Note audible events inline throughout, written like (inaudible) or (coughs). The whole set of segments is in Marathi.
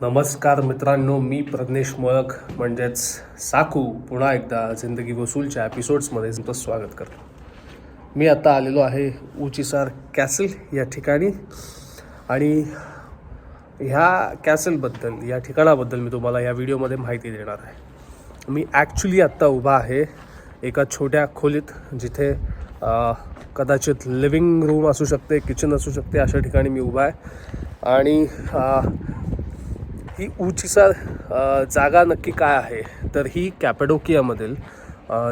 नमस्कार मित्रांनो मी प्रज्ञेश मोळक म्हणजेच साकू पुन्हा एकदा जिंदगी वसूलच्या एपिसोड्समध्ये तुमचं स्वागत करतो. मी आता आलेलो आहे उचिसार कॅसल या ठिकाणी आणि ह्या कॅसलबद्दल या ठिकाणाबद्दल मी तुम्हाला या व्हिडिओमध्ये माहिती देणार आहे. मी ॲक्च्युली आत्ता उभा आहे एका छोट्या खोलीत जिथे कदाचित लिव्हिंग रूम असू शकते किचन असू शकते अशा ठिकाणी मी उभा आहे. आणि ही उचिसार जागा नक्की काय आहे? तर ही कॅपेडोकियामधील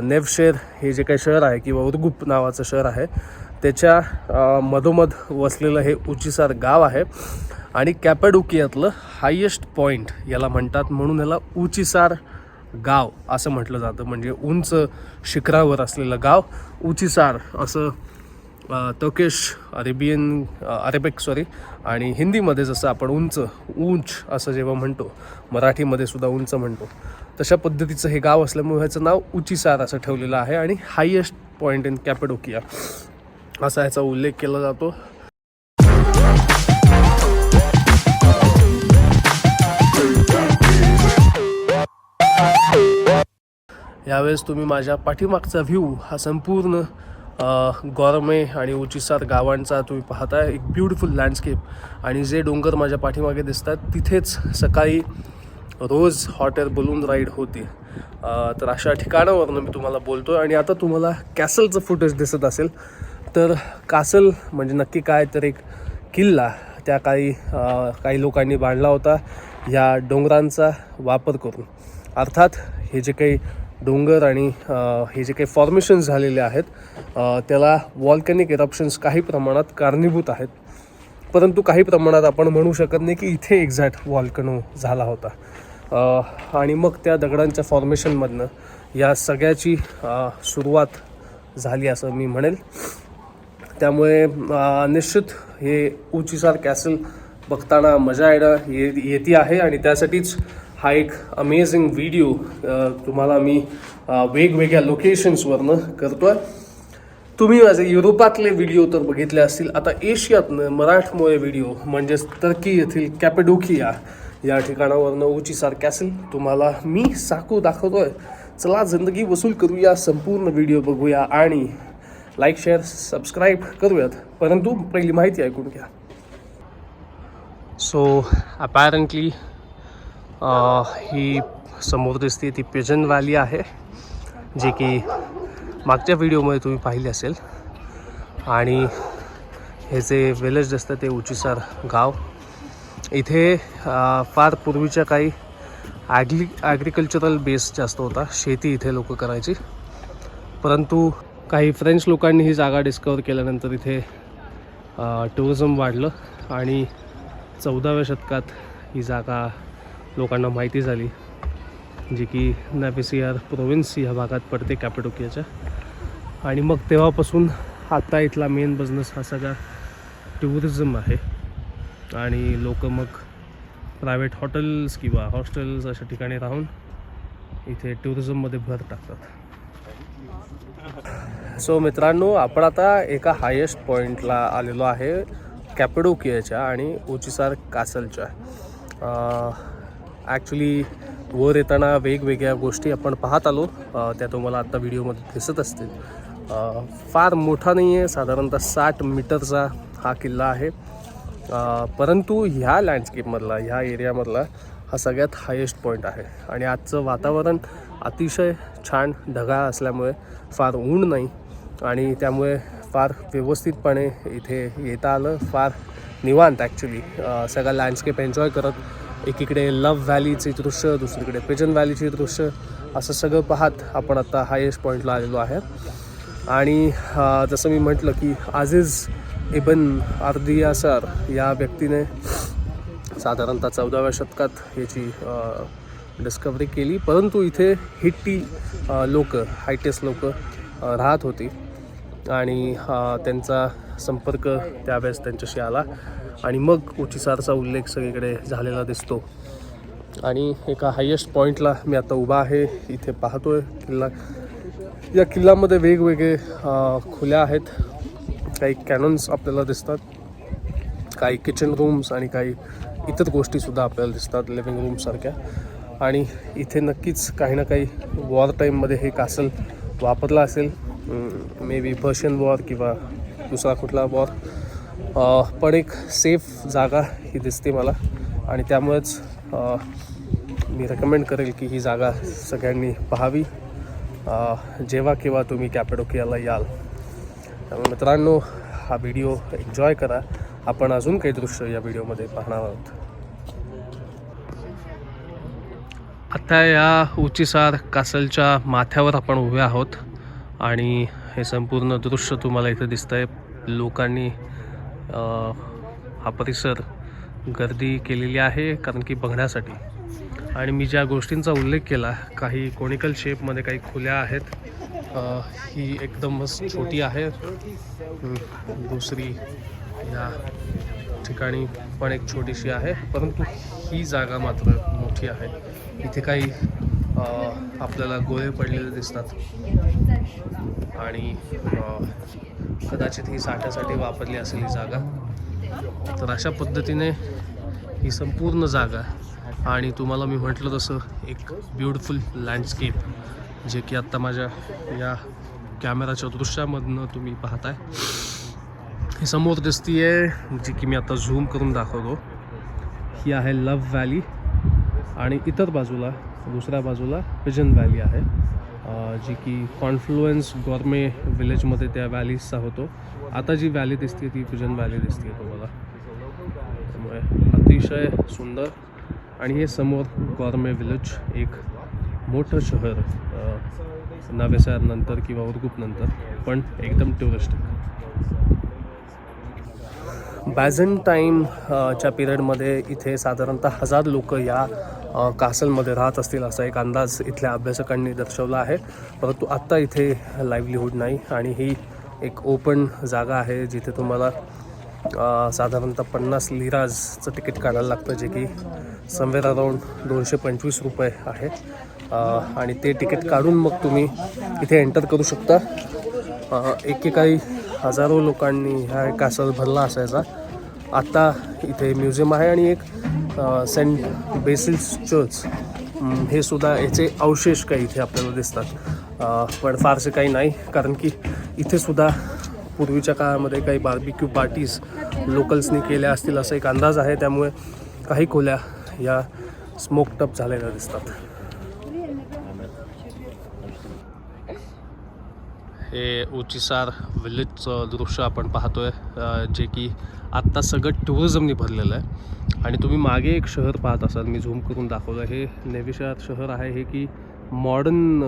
नेवशेर हे जे काही शहर आहे किंवा उदगुप नावाचं शहर आहे त्याच्या मधोमध वसलेलं हे उचिसार गाव आहे. आणि कॅपेडोकियातलं हायेस्ट पॉईंट याला म्हणतात म्हणून याला उचिसार गाव असं म्हटलं जातं. म्हणजे उंच शिखरावर असलेलं गाव उचिसार असं तर्किश अरेबियन अरेबिक सॉरी आणि हिंदीमध्ये जसं आपण उंच उंच असं जेव्हा म्हणतो मराठीमध्ये सुद्धा उंच म्हणतो तशा पद्धतीचं हे गाव असल्यामुळे ह्याचं नाव उचिसार असं ठेवलेलं आहे आणि हायेस्ट पॉईंट इन कॅपेडोकिया असा याचा उल्लेख केला जातो. यावेळेस तुम्ही माझ्या पाठीमागचा व्ह्यू हा संपूर्ण गॉरमे आणि उचिसार गावांचा तुम्ही पाहता एक ब्युटिफुल लँडस्केप आणि जे डोंगर माझ्या पाठीमागे दिसतात तिथेच सकाळी रोज हॉट एअर बलून राईड होती. तर अशा ठिकाणावरनं मी तुम्हाला बोलतो आणि आता तुम्हाला कॅसलचं फुटेज दिसत असेल तर कासल म्हणजे नक्की काय तर एक किल्ला. त्या काही काही लोकांनी बांधला होता. या डोंगरांचा वापर करून. अर्थात हे जे काही डोंगर आणि हे जे काही फॉर्मेशन्स झालेले आहेत त्याला वॉल्कॅनिक इरप्शन्स काही प्रमाणात कारणीभूत आहेत. परंतु काही प्रमाणात आपण म्हणू शकत नाही की इथे एक्झॅक्ट वॉल्कनो झाला होता. आणि मग त्या दगडांच्या फॉर्मेशनमधनं या सगळ्याची सुरुवात झाली असं मी म्हणेल. त्यामुळे निश्चित हे उचिसार कॅसल बघताना मजा येणं ये येते आहे आणि त्यासाठीच हा एक अमेझिंग व्हिडिओ तुम्हाला मी वेगवेगळ्या लोकेशन्सवरनं करतो आहे तुम्ही माझे युरोपातले व्हिडिओ तर बघितले असतील. आता एशियातनं मराठमोळे व्हिडिओ म्हणजेच टर्की येथील कॅपेडोकिया या ठिकाणावरनं उचीसार कॅसल तुम्हाला मी साकू आहे चला जिंदगी वसूल करूया संपूर्ण व्हिडिओ बघूया आणि लाईक शेअर सबस्क्राईब करूयात. परंतु पहिली माहिती ऐकून घ्या. सो अपॅरंटली ही समोर दिसते ती पेजन व्हॅली आहे जे की मागच्या व्हिडिओमध्ये तुम्ही पाहिले असेल. आणि हे जे विलेज दिसतं ते उचिसार गाव. इथे फार पूर्वीच्या काही ॲग्री ॲग्रिकल्चरल बेस जास्त होता. शेती इथे लोक करायची. परंतु काही फ्रेंच लोकांनी ही जागा डिस्कवर केल्यानंतर इथे टुरिझम वाढलं. आणि चौदाव्या शतकात ही जागा लोकांना माहिती झाली जी की नॅपिसियार प्रोविन्स या भागात पडते कॅपेटोकियाच्या आणि मग तेव्हापासून आत्ता इथला मेन बिझनेस हा सगळा टुरिझम आहे. आणि लोक मग प्रायव्हेट हॉटेल्स किंवा हॉस्टेल्स अशा ठिकाणी राहून इथे टुरिझममध्ये भर टाकतात. सो मित्रांनो आपण आता एका हायेस्ट पॉईंटला आलेलो आहे कॅपेडोकियाच्या आणि उचिसार कासलच्या ॲक्च्युली वर येताना वेगवेगळ्या गोष्टी आपण पाहत आलो. त्या तुम्हाला आत्ता व्हिडिओमध्ये दिसत असतील. फार मोठा नाही आहे साधारणतः साठ मीटरचा हा किल्ला आहे. परंतु ह्या लँडस्केपमधला ह्या एरियामधला हा सगळ्यात हायेस्ट पॉईंट आहे. आणि आजचं वातावरण अतिशय छान ढगाळ असल्यामुळे फार ऊन नाही. आणि त्यामुळे फार व्यवस्थितपणे इथे येता आलं. फार निवांत ॲक्च्युली सगळा लँडस्केप एन्जॉय करत एकीकडे लव्ह व्हॅलीचे दृश्य दुसरीकडे पिजन व्हॅलीचे दृश्य. असं सगळं पाहत आपण आता हायेस्ट पॉईंटला आलेलो आहे. आणि जसं मी म्हटलं की आझिज इबन अर्दिया सर या व्यक्तीने साधारणतः चौदाव्या शतकात याची डिस्कवरी केली. परंतु इथे हिट्टी लोक हायटेस लोक राहत होती. आणि त्यांचा संपर्क त्यावेळेस त्यांच्याशी आला. आणि मग उचिसारचा उल्लेख सगळीकडे झालेला दिसतो. आणि एका हायेस्ट पॉईंटला मी आता उभा आहे इथे पाहतोय किल्ला. या किल्ल्यामध्ये वेगवेगळे खुल्या आहेत. काही कॅनन्स आपल्याला दिसतात. काही किचन रूम्स आणि काही इतर गोष्टीसुद्धा आपल्याला दिसतात लिव्हिंग रूमसारख्या आणि इथे नक्कीच काही ना काही वॉर टाईममध्ये हे कासल वापरलं असेल. मे बी पर्शियन वॉर किंवा दुसरा कुठला वॉर पण एक सेफ जागा ही दिसते मला. आणि त्यामुळेच मी रेकमेंड करेल की ही जागा सगळ्यांनी पाहावी. जेव्हा केव्हा तुम्ही कॅपेडोकियाला याल. त्यामुळे मित्रांनो हा व्हिडिओ एन्जॉय करा. आपण अजून काही दृश्य या व्हिडिओमध्ये पाहणार आहोत. आता या उचीसार कासलच्या माथ्यावर आपण उभे आहोत. आणि हे संपूर्ण दृश्य तुम्हाला इथं दिसतंय. लोकांनी हा परिसर गर्दी केलेली आहे कारण की बघण्यासाठी. आणि मी ज्या गोष्टींचा उल्लेख केला काही कोनिकल शेपमध्ये काही खुल्या आहेत. ही एकदमच छोटी आहे. दुसरी या ठिकाणी पण एक छोटीशी आहे परंतु ही जागा मात्र मोठी आहे. इथे काही आपल्याला गोळे पडलेले दिसतात. आणि कदाचित ही साठ्यासाठी वापरली असेल ही जागा. तर अशा पद्धतीने ही संपूर्ण जागा आणि तुम्हाला मी म्हटलं तसं एक ब्युटिफुल लँडस्केप जे की आत्ता माझ्या या कॅमेराच्या दृश्यामधनं तुम्ही पाहताय. ही समोर दिसती आहे जी की मी आता झूम करून दाखवतो. ही आहे लव्ह व्हॅली आणि इतर बाजूला दुसऱ्या बाजूला पिजन व्हॅली आहे. जी की कॉन्फ्लुएन्स गॉर्मे विलेजमध्ये त्या व्हॅलीजचा होतो. आता जी व्हॅली दिसते ती पिजन व्हॅली दिसते तुम्हाला. त्यामुळे अतिशय सुंदर. आणि हे समोर गॉर्मे विलेज एक मोठं शहर अं, किंवा उर्गुप नंतर पण एकदम टुरिस्टिक बॅझन अ, च्या पिरियडमध्ये इथे साधारणतः हजार लोक या कासलमध्ये राहत असतील असा एक अंदाज इथल्या अभ्यासकांनी दर्शवला आहे. परंतु आत्ता इथे लाईव्हलीहूड नाही आणि ही एक ओपन जागा आहे जिथे तुम्हाला साधारणतः पन्नास लिराजचं तिकीट काढायला लागतं जे की समवेअर अराऊंड दोनशे पंचवीस रुपये आहे. आणि ते तिकीट काढून मग तुम्ही इथे एंटर करू शकता. एकेकाळी हजारो लोकांनी ह्या कासर भरला असायचा. आत्ता इथे म्युझियम आहे आणि एक सेंट बेसिल्स चर्च हे सुद्धा याचे अवशेष काही इथे आपल्याला दिसतात. पण फारसे काही नाही कारण की इथे सुद्धा पूर्वीच्या काळामध्ये काही बार्बिक्यू पार्टीज लोकल्सनी केल्या असतील असा एक अंदाज आहे. त्यामुळे काही खोल्या या स्मोक टप झालेल्या दिसतात. हे उचिसार विलेजचं दृश्य आपण पाहतोय आहे जे की आत्ता सगळं टुरिझमनी भरलेलं आहे. आणि तुम्ही मागे एक शहर पाहत असाल मी झूम करून दाखवलं हे नेविशार शहर आहे हे की मॉडर्न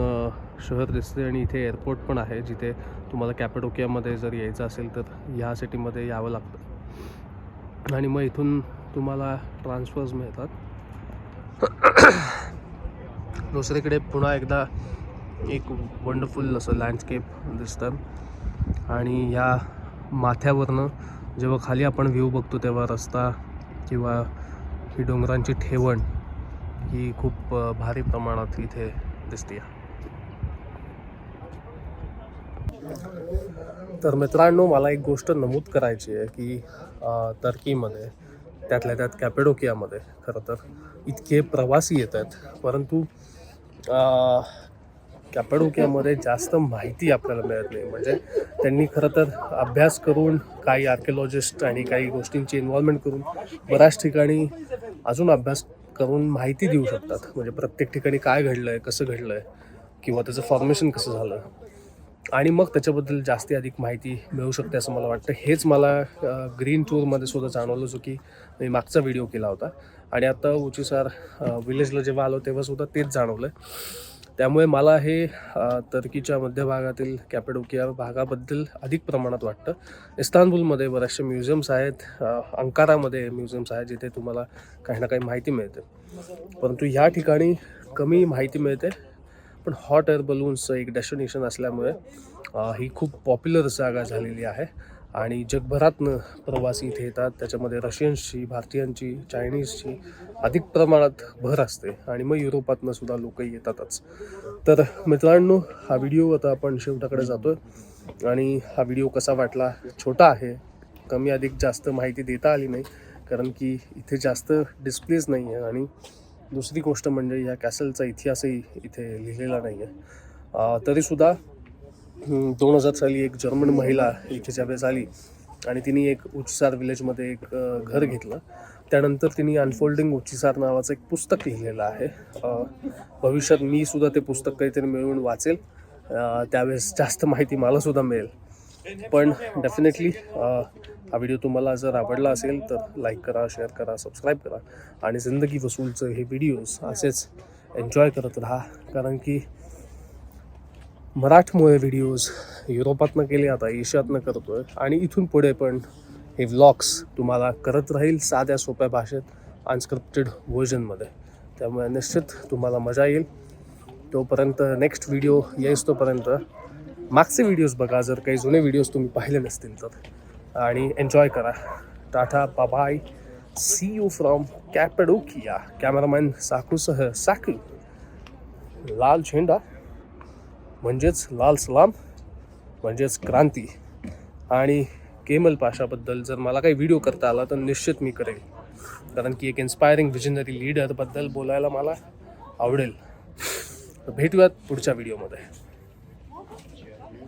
शहर दिसते आणि इथे एअरपोर्ट पण आहे जिथे तुम्हाला कॅपेडोकियामध्ये जर यायचं असेल तर ह्या सिटीमध्ये यावं लागतं. आणि मग इथून तुम्हाला ट्रान्सफर्स मिळतात. (coughs) दुसरीकडे पुन्हा एकदा एक वंडरफुल असं लँडस्केप दिसतं. आणि ह्या माथ्यावरनं जेव्हा खाली आपण व्ह्यू बघतो तेव्हा रस्ता किंवा ही डोंगरांची ठेवण ही खूप भारी प्रमाणात इथे दिसते. तर मित्रांनो मला एक गोष्ट नमूद करायची आहे की टर्कीमध्ये त्यातल्या त्यात कॅपेडोकियामध्ये खरं तर इतके प्रवासी येत आहेत. परंतु कॅपेडोकियामध्ये जास्त माहिती आपल्याला मिळत नाही. म्हणजे त्यांनी खरं तर अभ्यास करून काही आर्किओलॉजिस्ट आणि काही गोष्टींची इन्व्हॉल्वमेंट करून बऱ्याच ठिकाणी अजून अभ्यास करून माहिती देऊ शकतात. म्हणजे प्रत्येक ठिकाणी काय घडलं आहे कसं घडलं आहे किंवा त्याचं फॉर्मेशन कसं झालं. आणि मग त्याच्याबद्दल जास्ती अधिक माहिती मिळू शकते असं मला वाटतं. हेच मला ग्रीन टूरमध्ये सुद्धा जाणवलं जो की मी मागचा व्हिडिओ केला होता. आणि आता उचिसार विलेजला जेव्हा आलो तेव्हा सुद्धा तेच जाणवलं त्यामुळे मला हे तर्कीच्या मध्य मध्यभागातील कॅपेडोकिया भागाबद्दल अधिक प्रमाणात वाटतं. इस्तानबुलमध्ये बऱ्याचशा म्युझियम्स आहेत अंकारामध्ये म्युझियम्स आहेत जिथे तुम्हाला काही ना काही माहिती मिळते. परंतु ह्या ठिकाणी कमी माहिती मिळते पण हॉट एअर बलून्सचं एक डेस्टिनेशन असल्यामुळे ही खूप पॉप्युलर जागा झालेली आहे. आणि जगभरातनं प्रवासी इथे येतात. त्याच्यामध्ये रशियन्सची भारतीयांची चायनीजची अधिक प्रमाणात भर असते. आणि मग युरोपातनं सुद्धा लोक येतातच. तर मित्रांनो हा व्हिडिओ आता आपण शेवटाकडे जातोय. आणि हा व्हिडिओ कसा वाटला? छोटा आहे. कमी अधिक जास्त माहिती देता आली नाही. कारण की इथे जास्त डिस्प्लेज नाही आहे आणि दुसरी गोष्ट म्हणजे या कॅसलचा इतिहासही इथे लिहिलेला नाही आहे तरीसुद्धा दोन हजार साली एक जर्मन महिला इथे ज्यावेळेस आली आणि तिने एक उच्चसार विलेजमध्ये एक घर घेतलं. त्यानंतर तिने अनफोल्डिंग उच्चिसार नावाचं एक पुस्तक लिहिलेलं आहे. भविष्यात मी सुद्धा ते पुस्तक काहीतरी मिळवून वाचेल. त्यावेळेस जास्त माहिती मला सुद्धा मिळेल. पण डेफिनेटली हा व्हिडिओ तुम्हाला जर आवडला असेल तर लाईक करा शेअर करा सबस्क्राईब करा आणि जिंदगी वसूलचं हे व्हिडिओज असेच एन्जॉय करत राहा. कारण की मराठमोळे व्हिडिओज युरोपातनं केले आता एशियातनं आहे आणि इथून पुढे पण हे व्लॉग्स तुम्हाला करत राहील साध्या सोप्या भाषेत अनस्क्रिप्टेड व्हर्जनमध्ये त्यामुळे निश्चित तुम्हाला मजा येईल. तोपर्यंत नेक्स्ट व्हिडिओ येईस तोपर्यंत मागचे व्हिडिओज बघा. जर काही जुने व्हिडिओज तुम्ही पाहिले नसतील तर. आणि एन्जॉय करा. Tata bye bye see you from Cappadocia cameraman साकूसह Saku लाल झेंडा. म्हणजेच लाल सलाम म्हणजेच क्रांती. आणि केमल पाशाबद्दल जर मला काही व्हिडिओ करता आला तर निश्चित मी करेल. कारण की एक इन्स्पायरिंग विजनरी लीडरबद्दल बोलायला मला आवडेल. भेटूयात पुढच्या व्हिडिओमध्ये